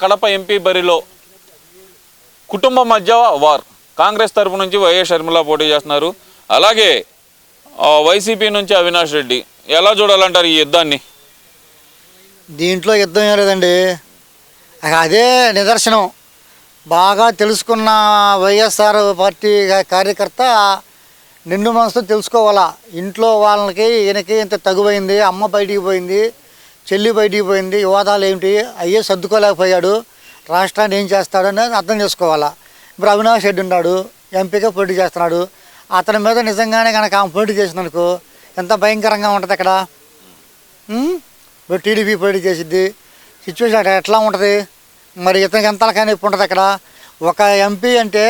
Kadapa MP బరిలో కుటుంబ మధ్య వార్. కాంగ్రెస్ తరపు నుంచి వైఎస్ షర్మిల పోటీ చేస్తున్నారు. అలాగే వైసీపీ నుంచి అవినాష్ రెడ్డి. ఎలా చూడాలంటారు ఈ యుద్ధాన్ని? దీంట్లో యుద్ధం ఏం లేదండి. అదే నిదర్శనం. బాగా తెలుసుకున్న వైఎస్ఆర్ పార్టీ కార్యకర్త నిండు మనసుతో తెలుసుకోవాలా. ఇంట్లో వాళ్ళకి ఈయనకి ఇంత తగువైంది అమ్మ బయటికి పోయింది. చెల్లి బయటికి పోయింది. వివాదాలు ఏమిటి? అయ్యే సర్దుకోలేకపోయాడు. రాష్ట్రాన్ని ఏం చేస్తాడు అనేది అర్థం చేసుకోవాలా? ఇప్పుడు అవినాష్ రెడ్డి ఉన్నాడు. ఎంపీగా పోటీ చేస్తున్నాడు. అతని మీద నిజంగానే కనుక ఆమె పోటీ చేసినందుకు ఎంత భయంకరంగా ఉంటుంది అక్కడ? ఇప్పుడు టీడీపీ పోటీ చేసిద్ది. సిచ్యువేషన్ అక్కడ ఎట్లా ఉంటుంది? మరి ఇతనికి ఎంత ఇప్పుడు ఉంటుంది అక్కడ? ఒక ఎంపీ అంటే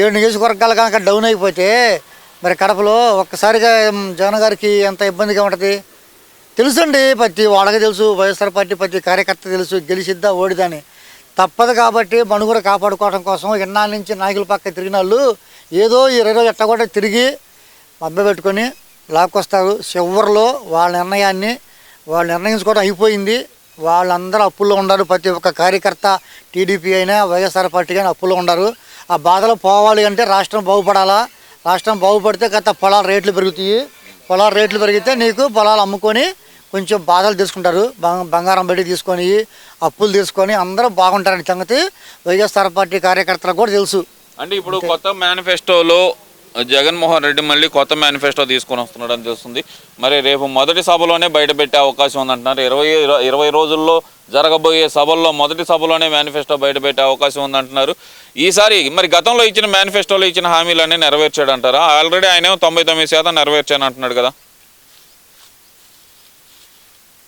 ఏడు నియోజకవర్గాలు కనుక డౌన్ అయిపోతే మరి కడపలో ఒక్కసారిగా జగన్ గారికి ఎంత ఇబ్బందిగా ఉంటుంది? తెలుసండి ప్రతి వాళ్ళకి తెలుసు వైఎస్ఆర్ పార్టీ ప్రతి కార్యకర్త తెలుసు గెలిచిద్దా ఓడిదని తప్పదు కాబట్టి మనుగడ కాపాడుకోవడం కోసం ఇన్నాళ్ళ నుంచి నాయకుల పక్క తిరిగిన వాళ్ళు ఏదో ఈ రోజు ఎట్ట కూడా తిరిగి మబ్బ పెట్టుకొని లాక్కొస్తారు. చివరిలో వాళ్ళ నిర్ణయాన్ని వాళ్ళు నిర్ణయించుకోవడం అయిపోయింది. వాళ్ళందరూ అప్పుల్లో ఉన్నారు. ప్రతి ఒక్క కార్యకర్త టీడీపీ అయినా వైఎస్ఆర్ పార్టీ అయినా అప్పుల్లో ఉన్నారు. ఆ బాధలు పోవాలి అంటే రాష్ట్రం బాగుపడాలా? రాష్ట్రం బాగుపడితే గత పొలాల రేట్లు పెరుగుతాయి. పొలాల రేట్లు పెరిగితే నీకు పొలాలు అమ్ముకొని కొంచెం బాధలు తీసుకుంటారు. బంగ- బంగారం బయట తీసుకొని అప్పులు తీసుకొని అందరూ బాగుంటారని సంగతి వైఎస్ఆర్ పార్టీ కార్యకర్తలకు కూడా తెలుసు. అంటే ఇప్పుడు కొత్త మేనిఫెస్టోలో జగన్మోహన్ రెడ్డి మళ్ళీ కొత్త మేనిఫెస్టో తీసుకొని వస్తున్నాడని తెలుస్తుంది. మరి రేపు మొదటి సభలోనే బయట పెట్టే అవకాశం ఉందంటున్నారు. ఇరవై ఇరవై రోజుల్లో జరగబోయే సభల్లో మొదటి సభలోనే మేనిఫెస్టో బయట పెట్టే అవకాశం ఉందంటున్నారు. ఈసారి మరి గతంలో ఇచ్చిన మేనిఫెస్టోలో ఇచ్చిన హామీలన్నీ నెరవేర్చాడు అంటారా ఆల్రెడీ ఆయన తొంభై తొమ్మిది శాతం నెరవేర్చాను అంటున్నాడు కదా.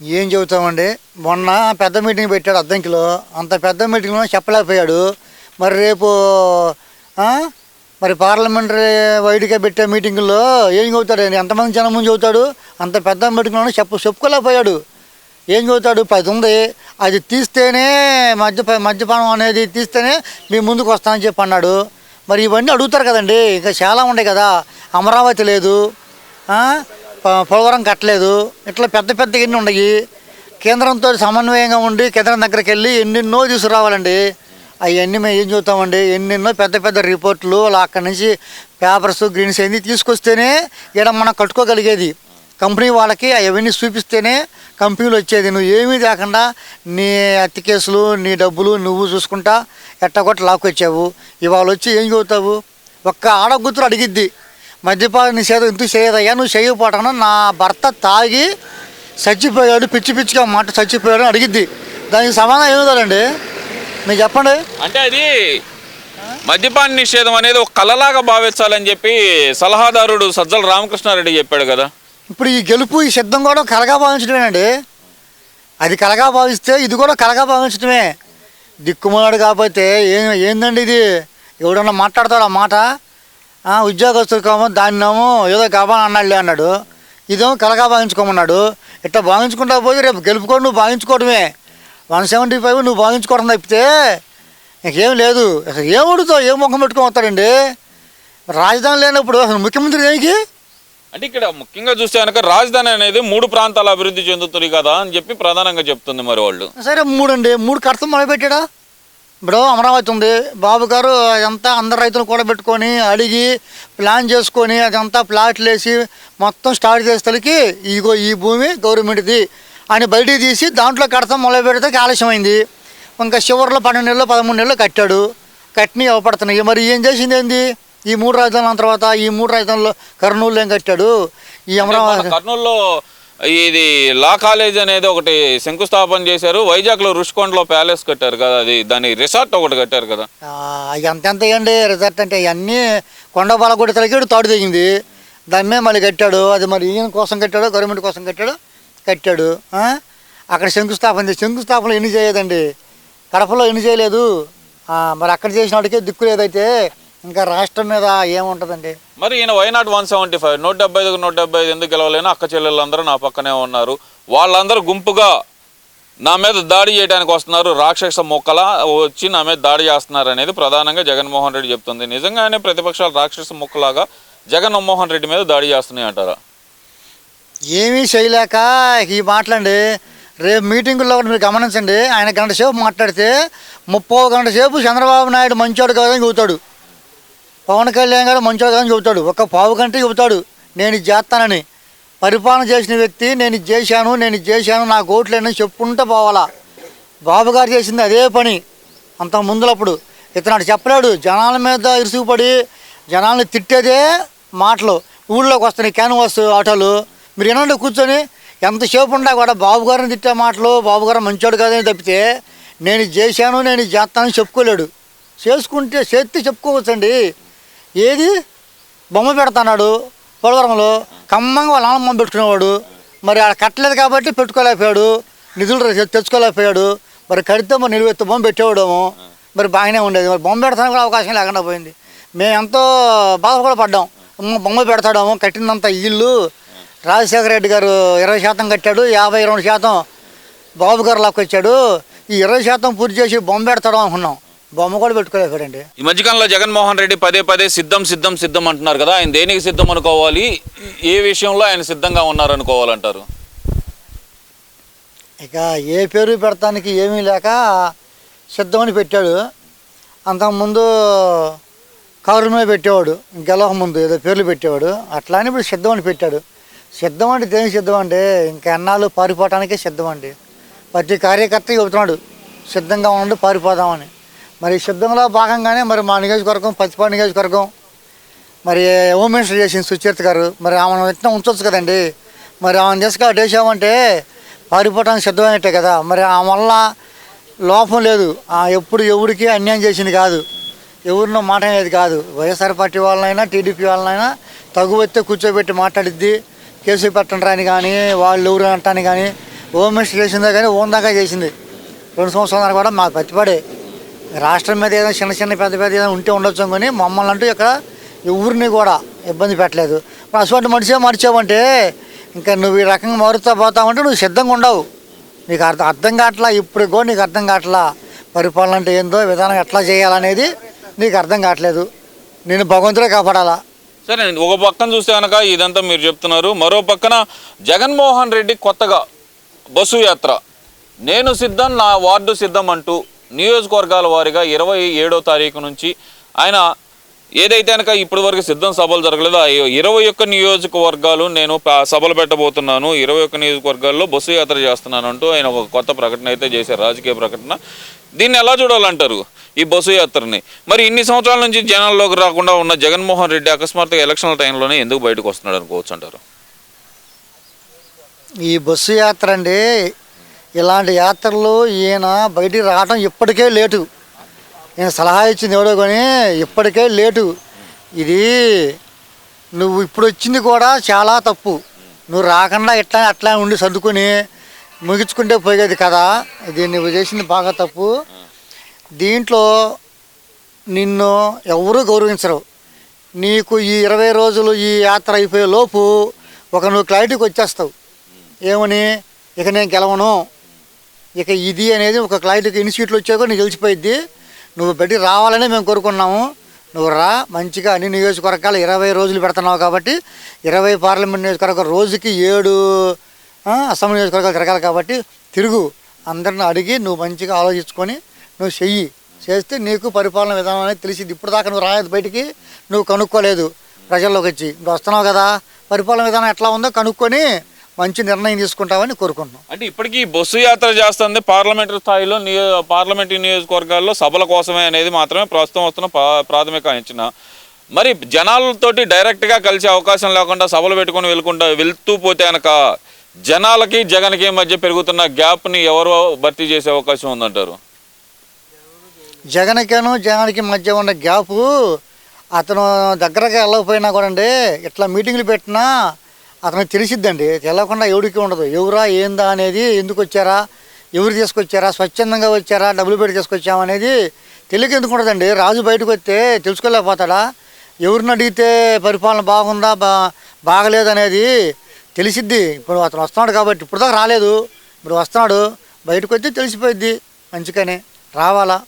ఏం చెబుతామండి? మొన్న పెద్ద మీటింగ్ పెట్టాడు అద్దంకిలో. అంత పెద్ద మీటింగ్లో చెప్పలేకపోయాడు. మరి రేపు మరి పార్లమెంటరీ వైడ్గా పెట్టే మీటింగుల్లో ఏం చెబుతాడు ఎంతమంది జనం ముందు చెబుతాడు? అంత పెద్ద మీటింగ్లో చెప్పు చెప్పుకోలేకపోయాడు. ఏం చదువుతాడు పది ఉంది. అది తీస్తేనే మద్య మద్యపానం అనేది తీస్తేనే మీ ముందుకు వస్తానని చెప్పి అన్నాడు. మరి ఇవన్నీ అడుగుతారు కదండి. ఇంకా చాలా ఉన్నాయి కదా. అమరావతి లేదు. పోలవరం కట్టలేదు. ఇట్లా పెద్ద పెద్ద ఎన్ని ఉన్నాయి. కేంద్రంతో సమన్వయంగా ఉండి కేంద్రం దగ్గరికి వెళ్ళి ఎన్నెన్నో తీసుకురావాలండి. అవన్నీ మేము ఏం చూస్తామండి? ఎన్నెన్నో పెద్ద పెద్ద రిపోర్ట్లు అక్కడి నుంచి పేపర్స్ గ్రీన్స్ అన్నీ తీసుకొస్తేనే ఇక్కడ మనం కట్టుకోగలిగేది. కంపెనీ వాళ్ళకి అవన్నీ చూపిస్తేనే కంపెనీలు వచ్చేది. నువ్వు ఏమీ లేకుండా నీ అత్తి కేసులు నీ డబ్బులు నువ్వు చూసుకుంటా ఎట్టగొట్ట లాక్కొచ్చావు. ఇవాళ వచ్చి ఏం చదువుతావు ఒక్క ఆడగుతురు అడిగిద్ది. మద్యపాన నిషేధం ఎందుకు చేయదయ్యా? నువ్వు చేయకపోవటం నా భర్త తాగి చచ్చిపోయాడు పిచ్చి పిచ్చిగా మాట చచ్చిపోయాడు అడిగిద్ది. దానికి సమాధానం ఏమిదండి మీరు చెప్పండి. అంటే అది మద్యపాన నిషేధం అనేది ఒక కళలాగా భావించాలని చెప్పి సలహాదారుడు సజ్జల రామకృష్ణారెడ్డి చెప్పాడు కదా. ఇప్పుడు ఈ గెలుపు ఈ సిద్ధం కూడా కలగా భావించడమేనండి అది కలగా భావిస్తే ఇది కూడా కలగా భావించడమే దిక్కుమాడు కాకపోతే ఏం ఏందండి ఇది? ఎవడన్నా మాట్లాడతాడు ఆ మాట? ఆ, ఉద్యోగస్తులు కామో దాన్నేమో ఏదో కావాలని అన్నాడులే అన్నాడు. ఇదేమో కలగా భావించుకోమన్నాడు. ఇట్లా భావించుకుంటా పోయి రేపు గెలుపుకోడు నువ్వు భావించుకోవడమే. వన్ సెవెంటీ ఫైవ్ నువ్వు భావించుకోవడం తప్పితే నీకేం లేదు. అసలు ఏం ఉడుతావు ఏం ముఖం పెట్టుకొని వస్తాడండి? రాజధాని లేనప్పుడు అసలు ముఖ్యమంత్రి దేనికి? అంటే ఇక్కడ ముఖ్యంగా చూస్తే కనుక రాజధాని అనేది మూడు ప్రాంతాల అభివృద్ధి చెందుతుంది కదా అని చెప్పి ప్రధానంగా చెప్తుంది మరి వాళ్ళు. సరే మూడు అండి మూడు కడతం మొదలుపెట్టాడా? ఇప్పుడు అమరావతి ఉంది బాబు గారు అదంతా అందరు రైతులు కూడా పెట్టుకొని అడిగి ప్లాన్ చేసుకొని అదంతా ప్లాట్లు వేసి మొత్తం స్టార్ట్ చేసేసరికి ఇగో ఈ భూమి గవర్నమెంట్ది అని బయటికి తీసి దాంట్లో కడతాం మొదలు పెడితే ఆలస్యమైంది ఇంకా చివరిలో పన్నెండు నెలలు పదమూడు నెలలు కట్టాడు. కట్టినవి ఇవ్వబడుతున్నాయి మరి ఏం చేసింది ఏంది? ఈ మూడు రాజధానుల తర్వాత ఈ మూడు రాజధానుల్లో కర్నూలు ఏం కట్టాడు? ఈ అమరావతి కర్నూలులో ఇది లా కాలేజ్ అనేది ఒకటి శంకుస్థాపన చేశారు. వైజాగ్లో రుషికొండలో ప్యాలెస్ కట్టారు కదా అది దాని రిసార్ట్ ఒకటి కట్టారు కదా. ఎంతెంత అండి ఎంత ఇవ్వండి అంటే ఇవన్నీ కొండపాల కూడా తలకి తాడు తెగింది. దాని మీద మళ్ళీ కట్టాడు అది మరి ఈయన కోసం కట్టాడు గవర్నమెంట్ కోసం కట్టాడు కట్టాడు అక్కడ శంకుస్థాపన శంకుస్థాపన ఎన్ని చేయదండి? కడపలో ఎన్ని చేయలేదు? మరి అక్కడ చేసిన వాడికే దిక్కు లేదైతే ఇంకా రాష్ట్రం మీద ఏముంటుందండి? మరి ఈయన వైనాట్ వన్ సెవెంటీ ఫైవ్ నూట డెబ్బై ఐదుకు నూట డెబ్బై ఐదు ఎందుకు గెలవలేను అక్క చెల్లెళ్ళందరూ నా పక్కనే ఉన్నారు. వాళ్ళందరూ గుంపుగా నా మీద దాడి చేయడానికి వస్తున్నారు. రాక్షస మొక్కల వచ్చి నా మీద దాడి చేస్తున్నారు అనేది ప్రధానంగా జగన్మోహన్ రెడ్డి చెప్తుంది. నిజంగానే ప్రతిపక్షాలు రాక్షస మొక్కలాగా జగన్మోహన్ రెడ్డి మీద దాడి చేస్తున్నాయి అంటారా? ఏమీ చేయలేక ఈ మాటలండి. రేపు మీటింగుల్లో కూడా మీరు గమనించండి. ఆయన గంట సేపు మాట్లాడితే ముప్పై గంట సేపు చంద్రబాబు నాయుడు మంచోడు కాదని చెబుతాడు. పవన్ కళ్యాణ్ గారు మంచోడు కాదని చెబుతాడు. ఒక పావు కంటే చెబుతాడు. నేను చేస్తానని. పరిపాలన చేసిన వ్యక్తి నేను చేశాను నేను చేశాను నా ఓట్లేనని చెప్పుకుంటూ పోవాలా? బాబు గారు చేసింది అదే పని. అంత ముందులప్పుడు. ఇతను చెప్పలేడు. జనాల మీద ఇరుసుకుపడి జనాల్ని తిట్టేదే మాటలు. ఊళ్ళోకి వస్తున్నాయి క్యాన్వాస్ ఆటోలు. మీరు వినండి కూర్చొని. ఎంతసేపు ఉన్నా కూడా బాబు గారిని తిట్టే మాటలు బాబు గారు మంచోడు కాదని తప్పితే నేను చేశాను నేను ఇది చేస్తానని చెప్పుకోలేడు. చేసుకుంటే చేస్తే చెప్పుకోవచ్చండి. ఏది? బొమ్మ పెడతాడు పోలవరంలో ఖమ్మంగా వాళ్ళ నాన్న బొమ్మ పెట్టుకునేవాడు. మరి ఆడ కట్టలేదు కాబట్టి పెట్టుకోలేకపోయాడు నిధులు తెచ్చుకోలేకపోయాడు. మరి కడితే మరి నిలువెత్తు బొమ్మ పెట్టేవాడము. మరి బాగానే ఉండేది. మరి బొమ్మ పెడతానికి కూడా అవకాశం లేకుండా పోయింది. మేము ఎంతో బాధ కూడా పడ్డాం బొమ్మ పెడతాడము కట్టినంత ఇల్లు. రాజశేఖర రెడ్డి గారు ఇరవై శాతం కట్టాడు యాభై రెండు శాతం బాబు గారు లాక్కొచ్చాడు. ఈ ఇరవై శాతం పూర్తి చేసి బొమ్మ పెడతాడు అనుకున్నాం. బొమ్మ కూడా పెట్టుకోలేకపోయాడండి ఈ మధ్యకాలంలో జగన్మోహన్ రెడ్డి పదే పదే సిద్ధం సిద్ధం సిద్ధం అంటున్నారు కదా ఆయన దేనికి సిద్ధం అనుకోవాలి? ఏ విషయంలో ఆయన సిద్ధంగా ఉన్నారు అనుకోవాలంటారు ఇక ఏ పేరు పెడతానికి ఏమీ లేక సిద్ధమని పెట్టాడు. అంతకుముందు కవర్ మీద పెట్టేవాడు గెలవక ముందు ఏదో పేర్లు పెట్టేవాడు. అట్లా అని ఇప్పుడు సిద్ధమని పెట్టాడు. సిద్ధం అంటే దేనికి సిద్ధం అంటే ఇంకా ఎన్నాళ్ళు పారిపోవటానికే సిద్ధం అండి. ప్రతి కార్యకర్త చెబుతున్నాడు సిద్ధంగా ఉండి పారిపోదామని. మరి సిద్ధంలో భాగంగానే మరి మా నియోజకవర్గం పచ్చిపాడు నియోజకవర్గం మరి హోమ్ మినిస్టర్ చేసింది సుచరిత గారు. మరి ఆమెను ఎట్లా ఉంచవచ్చు కదండి. మరి ఆమెను తీసుకు చేసామంటే పారిపోవడానికి సిద్ధమైనట్టే కదా. మరి ఆమె వల్ల లోపం లేదు. ఎప్పుడు ఎవరికి అన్యాయం చేసింది కాదు. ఎవరినో మాట అనేది కాదు. వైఎస్ఆర్ పార్టీ వాళ్ళనైనా టీడీపీ వాళ్ళనైనా తగు కూర్చోబెట్టి మాట్లాడిద్ది. కేసు పెట్టడానికి కానీ వాళ్ళు ఎవరు అంటాను కానీ హోమ్ మినిస్టర్ చేసిందే కానీ ఓన్ దాకా చేసింది. రెండు సంవత్సరాలు కూడా మాకు పత్తిపడే రాష్ట్రం మీద ఏదైనా చిన్న చిన్న పెద్ద పెద్ద ఏదైనా ఉంటే ఉండొచ్చు కానీ మమ్మల్ని అంటూ ఇక్కడ ఎవరిని కూడా ఇబ్బంది పెట్టలేదు. మరి అటువంటి మనిషే మర్చావంటే ఇంకా నువ్వు ఈ రకంగా మారుతా పోతావంటే నువ్వు సిద్ధంగా ఉండవు. నీకు అర్థం అర్థం కావట్లా? ఇప్పుడు కూడా నీకు అర్థం కావట్లా? పరిపాలన అంటే ఏందో విధానం ఎట్లా చేయాలనేది నీకు అర్థం కావట్లేదు. నేను భగవంతుడే కాపాడాలా? సరే ఒక పక్కన చూస్తే కనుక ఇదంతా మీరు చెప్తున్నారు. మరో పక్కన జగన్మోహన్ రెడ్డి కొత్తగా బస్సు యాత్ర. నేను సిద్ధం నా వార్డు సిద్ధం అంటూ నియోజకవర్గాల వారీగా ఇరవై ఏడో తారీఖు నుంచి ఆయన ఏదైతే కనుక ఇప్పటి వరకు సిద్ధం సభలు జరగలేదు ఆ ఇరవై ఒక్క నియోజకవర్గాలు నేను సభలు పెట్టబోతున్నాను. ఇరవై ఒక్క నియోజకవర్గాల్లో బస్సు యాత్ర చేస్తున్నాను అంటూ ఆయన ఒక కొత్త ప్రకటన అయితే చేశారు. రాజకీయ ప్రకటన. దీన్ని ఎలా చూడాలంటారు ఈ బస్సు యాత్రని? మరి ఇన్ని సంవత్సరాల నుంచి జనాల్లోకి రాకుండా ఉన్న జగన్మోహన్ రెడ్డి అకస్మాత్తుగా ఎలక్షన్ల టైంలోనే ఎందుకు బయటకు వస్తున్నాడు అనుకోవచ్చు అంటారు? ఈ బస్సు యాత్ర అండి ఇలాంటి యాత్రలు ఈయన బయటికి రావడం ఇప్పటికే లేటు. నేను సలహా ఇచ్చింది ఎవడో కానీ ఇప్పటికే లేటు. ఇది నువ్వు ఇప్పుడు వచ్చింది కూడా చాలా తప్పు. నువ్వు రాకుండా ఇట్లా అట్లా ఉండి సర్దుకొని ముగించుకుంటే పోయేది కదా. ఇది నువ్వు చేసింది బాగా తప్పు. దీంట్లో నిన్ను ఎవరూ గౌరవించరు. నీకు ఈ ఇరవై రోజులు ఈ యాత్ర అయిపోయే లోపు ఒక నువ్వు క్లారిటీకి వచ్చేస్తావు. ఏమని? ఇక నేను గెలవను. ఇక ఇది అనేది ఒక క్లారిటీకి ఇన్స్టిట్యూట్లో వచ్చాక నీకు తెలిసిపోయిద్ది. నువ్వు బయటికి రావాలని మేము కోరుకున్నాము. నువ్వు రా మంచిగా అన్ని నియోజకవర్గాలు ఇరవై రోజులు పెడుతున్నావు కాబట్టి ఇరవై పార్లమెంట్ నియోజకవర్గం రోజుకి ఏడు అసెంబ్లీ నియోజకవర్గాలు తిరగాలి కాబట్టి తిరుగు. అందరిని అడిగి నువ్వు మంచిగా ఆలోచించుకొని నువ్వు చెయ్యి. చేస్తే నీకు పరిపాలన విధానం అనేది తెలిసింది. ఇప్పుడు దాకా నువ్వు రాలేదు బయటికి నువ్వు కనుక్కోలేదు. ప్రజల్లోకి వచ్చి నువ్వు వస్తున్నావు కదా పరిపాలన విధానం ఎట్లా ఉందో కనుక్కొని మంచి నిర్ణయం తీసుకుంటావని కోరుకుంటున్నాం. అంటే ఇప్పటికీ బస్సు యాత్ర చేస్తుంది పార్లమెంటరీ స్థాయిలో పార్లమెంటరీ నియోజకవర్గాల్లో సభల కోసమే అనేది మాత్రమే ప్రస్తుతం వస్తున్న ప్రా- ప్రాథమిక అంచనా. మరి జనాలతోటి డైరెక్ట్గా కలిసే అవకాశం లేకుండా సభలు పెట్టుకొని వెళ్ళకుండా వెళ్తూ పోతే కనుక జనాలకి జగన్కి మధ్య పెరుగుతున్న గ్యాప్ని ఎవరు భర్తీ చేసే అవకాశం ఉందంటారు? జగన్కేను జనానికి మధ్య ఉన్న గ్యాపు అతను దగ్గరగా వెళ్ళకపోయినా కూడా అండి ఇట్లా మీటింగ్లు పెట్టినా అతనికి తెలిసిద్దండి తెలవకుండా ఎవరికి ఉండదు. ఎవరా ఏందా అనేది ఎందుకు వచ్చారా ఎవరు తీసుకొచ్చారా స్వచ్ఛందంగా వచ్చారా డబ్బులు పెట్టి తీసుకొచ్చామనేది తెలియక ఎందుకు ఉండదండి. రాజు బయటకు వస్తే తెలుసుకోలేకపోతాడా? ఎవరిని అడిగితే పరిపాలన బాగుందా బా బాగలేదు అనేది తెలిసిద్ది. ఇప్పుడు అతను వస్తున్నాడు కాబట్టి ఇప్పుడు దాకా రాలేదు. ఇప్పుడు వస్తున్నాడు బయటకు వచ్చి తెలిసిపోయిద్ది. మంచిగానే రావాలా?